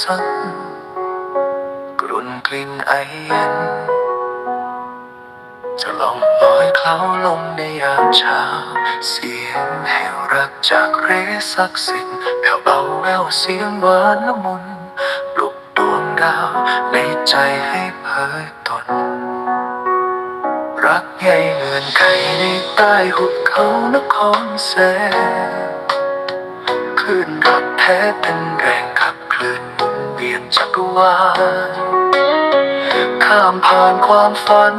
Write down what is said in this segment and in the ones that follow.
สันกลุ่นกลิ่นไอเย็น จะลองลอยเคล้าลงในยามเช้า เสียงแห่วรักจากเรศักสิทธิ์แผ่วเบาแววเสียงหวานละมุนปลุกดวงดาวในใจให้เผยตน รักใหญ่เงินไขในใต้หุบเขานครแสนคลื่นรักแท้เป็นแรงขับเคลื่อน ยนจักรวาลข้ามผ่านความฝัน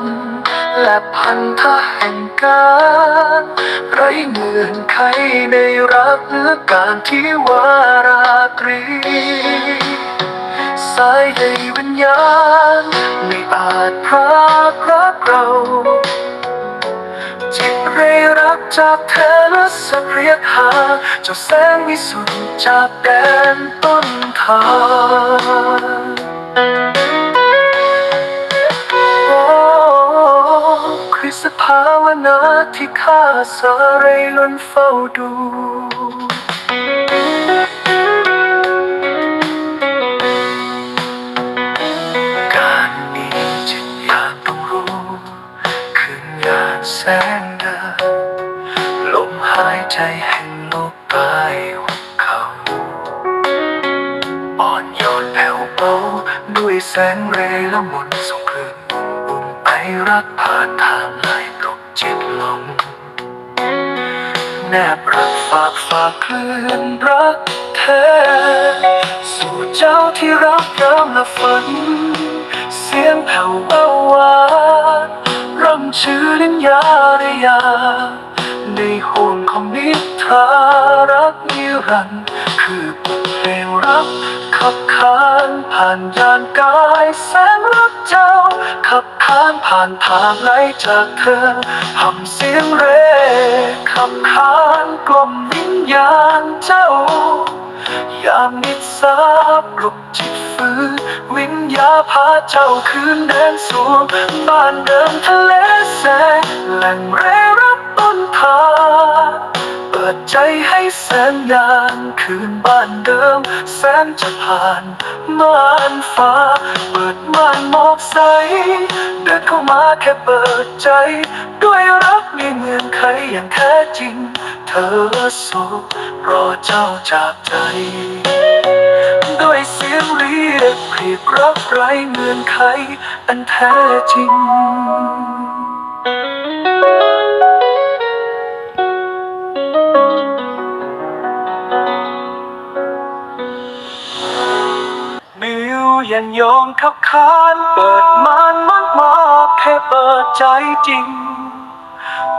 และพันธะแห่งการไรเงื่อนไขในรักหรือการที่วาราตรี สายใยวิญญาณไม่อาจพรากรักเราจิตเรรักจากเธอและสักเรียกหาเจ้าแสงวิสุทธิ์จากแดนต้น อ้คริสต์ภาวนาที่ข้าสาเรล้นเฝ้าดูการมีจิตอยากต้องรู้คืนงานแสงเดินลมหายใจแห่งโลกใต้ แสงเรและมุนส่งคลื่นบุ่มไปรักผ่านทางไหลปลุกจิตลง แนบรักฝากฝากคลื่นรักแท้สู่เจ้าที่รักยามละฝัน เสียงแผ่วเบาหวานร่ำชื่อลินยาริยา ในห่วงของนิทรารักนิรันดร์คือบทเพลงรัก ขับขานผ่านยานกายแสงรักเจ้า ขับขานผ่านทางไหลจากเธอทำเสียงเรขับขานกลมวิญญาณเจ้ายามนิสาปลุกจิตฟื้นวิญญาพาเจ้าคืนแดนสวงบ้านเดิมทะเลแสงแหล่งเร ปิดใจให้แสนยานคืนบ้านเดิม แสนจะผ่านม่านฟ้า เปิดม่านหมอกใส เดินเข้ามาแค่เปิดใจ ด้วยรักมีเงื่อนไขอย่างแท้จริง เธอสุขรอเจ้าจากใจ ด้วยเสียงเรียกเรียกรักไรเงื่อนไข อันแท้จริง ยันโยงขับขานเปิดมานมากมากแค่เปิดใจจริง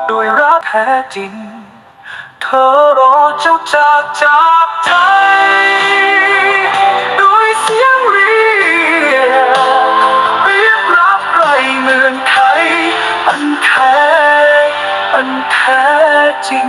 ด้วยรักแท้จริง เธอรอเจ้าจากจากใจด้วยเสียงเรียกเรียกรับไรเหมือนใครอันแท้ อันแท้จริง